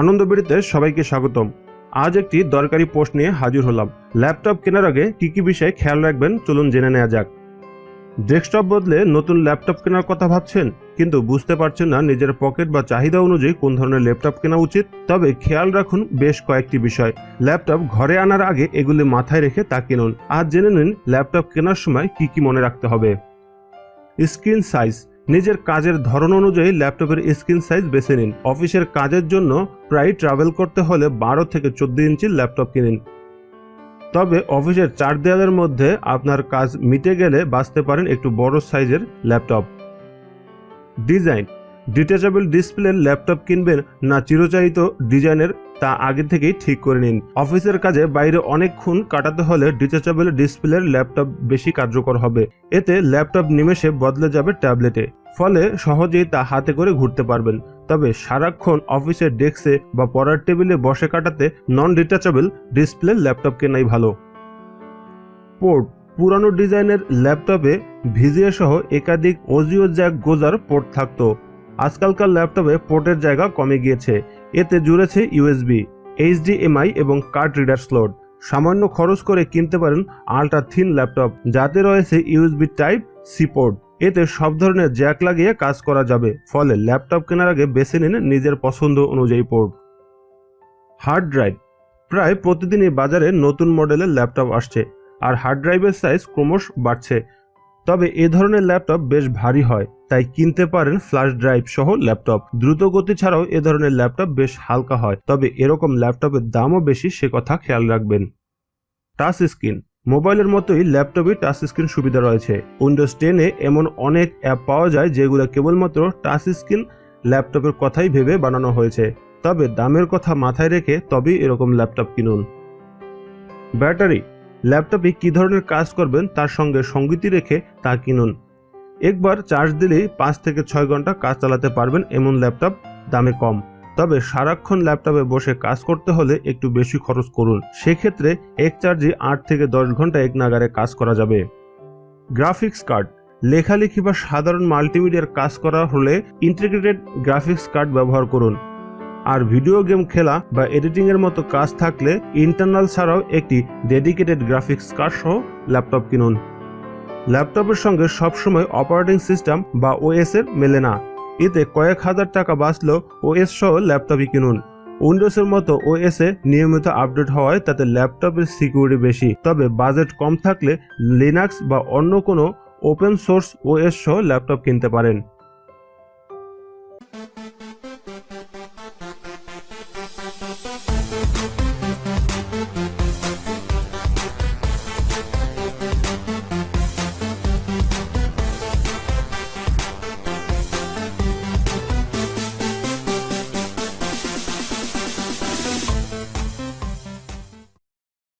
আনন্দবিড়িতে সবাইকে স্বাগতম। আজ একটি দরকারি পোস্ট নিয়ে হাজির হলাম। ল্যাপটপ কেনার আগে কি কি বিষয়ে খেয়াল রাখবেন চলুন জেনে নেওয়া যাক। ডেস্কটপ বদলে নতুন ল্যাপটপ কেনার কথা ভাবছেন, কিন্তু বুঝতে পারছেন না নিজের পকেট বা চাহিদা অনুযায়ী কোন ধরনের ল্যাপটপ কেনা উচিত। তবে খেয়াল রাখুন বেশ কয়েকটি বিষয়। ল্যাপটপ ঘরে আনার আগে এগুলি মাথায় রেখে তা কিনুন। আজ জেনে নিন ল্যাপটপ কেনার সময় কি কি মনে রাখতে হবে। Screen size. নিজের কাজের ধরন অনুযায়ী ল্যাপটপের স্ক্রিন সাইজ বেছে নিন। অফিসের কাজের জন্য প্রায় ট্রাভেল করতে হলে বারো থেকে চোদ্দ ইঞ্চির ল্যাপটপ কিনিন। তবে অফিসের চার দেয়ালের মধ্যে আপনার কাজ মিটে গেলে বাঁচতে পারেন একটু বড় সাইজের ল্যাপটপ। ডিজাইন ডিটাচেবল ডিসপ্লের ল্যাপটপ কিনবেন না চিরচারিত ডিজাইনের তা আগে থেকেই ঠিক করে নিন। অফিসের কাজে বাইরে অনেকক্ষণ কাটাতে হলে ডিটাচেবল ডিসপ্লের ল্যাপটপ বেশি কার্যকর হবে। এতে ল্যাপটপ নিমেষে বদলে যাবে ট্যাবলেটে ফলে সহজেই তা হাতে করে ঘুরতে পারবেন। তবে সারাক্ষণ অফিসের ডেস্কে বা পড়ার টেবিলে বসে কাটাতে নন ডিটাচেবল ডিসপ্লে ল্যাপটপ কেনাই ভালো। পোর্ট পুরানো ডিজাইনের ল্যাপটপে ভিজিএ সহ একাধিক অজিও জ্যাক গোজার পোর্ট থাকতো। আজকালকার ল্যাপটপে পোর্টের জায়গা কমে গিয়েছে। এতে জুড়েছে ইউএসবি, এইচডিএমআই এবং কার্ড রিডার স্লট। সামান্য খরচ করে কিনতে পারেন আল্ট্রা থিন ল্যাপটপ, যাতে রয়েছে ইউএসবি টাইপ সি পোর্ট। এতে সব ধরনের জ্যাক লাগিয়ে কাজ করা যাবে। ফলে ল্যাপটপ কেনার আগে বেছে নিন নিজের পছন্দ অনুযায়ী পোর্ট। Hard drive. প্রায় প্রতিদিনই বাজারে নতুন মডেলের ল্যাপটপ আসছে, আর হার্ড ড্রাইভের সাইজ ক্রমশ বাড়ছে। তবে এ ধরনের ল্যাপটপ বেশ ভারী হয়। তাই কিনতে পারেন ফ্ল্যাশ ড্রাইভ সহ ল্যাপটপ দ্রুত গতি ছাড়াও এ ধরনের ল্যাপটপ বেশ হালকা হয়, তবে এরকম ল্যাপটপের দামও বেশি, সে কথা খেয়াল রাখবেন। টাচ স্ক্রিন মোবাইলের মতোই ল্যাপটপে টাচ স্ক্রিন সুবিধা রয়েছে। উইন্ডোজ টেনে এমন অনেক অ্যাপ পাওয়া যায় যেগুলো কেবলমাত্র টাচ স্ক্রিন ল্যাপটপের কথাই ভেবে বানানো হয়েছে। তবে দামের কথা মাথায় রেখে তবেই এরকম ল্যাপটপ কিনুন। ব্যাটারি। ল্যাপটপে কী ধরনের কাজ করবেন তার সঙ্গে সঙ্গীতি রেখে তা কিনুন। একবার চার্জ দিলেই পাঁচ থেকে ছয় ঘণ্টা কাজ চালাতে পারবেন এমন ল্যাপটপ দামে কম। তবে সারাক্ষণ ল্যাপটপে বসে কাজ করতে হলে একটু বেশি খরচ করুন। সেক্ষেত্রে এক চার্জে আট থেকে দশ ঘণ্টা এক নাগারে কাজ করা যাবে। Graphics card. লেখালেখি বা সাধারণ মাল্টিমিডিয়ার কাজ করা হলে ইন্টিগ্রেটেড গ্রাফিক্স কার্ড ব্যবহার করুন। আর ভিডিও গেম খেলা বা এডিটিং এর মতো কাজ থাকলে ইন্টারনাল ছাড়াও একটি ডেডিকেটেড গ্রাফিক্স কার্ড সহ ল্যাপটপ কিনুন। ল্যাপটপের সঙ্গে সবসময় অপারেটিং সিস্টেম বা ওএস এর মেলে না। এতে কয়েক হাজার টাকা বাঁচলেও ওএস সহ ল্যাপটপই কিনুন। উইন্ডোজের মতো ওএস এ নিয়মিত আপডেট হওয়ায় তাতে ল্যাপটপের সিকিউরিটি বেশি। তবে বাজেট কম থাকলে লিনাক্স বা অন্য কোনো ওপেন সোর্স ওএস সহ ল্যাপটপ কিনতে পারেন।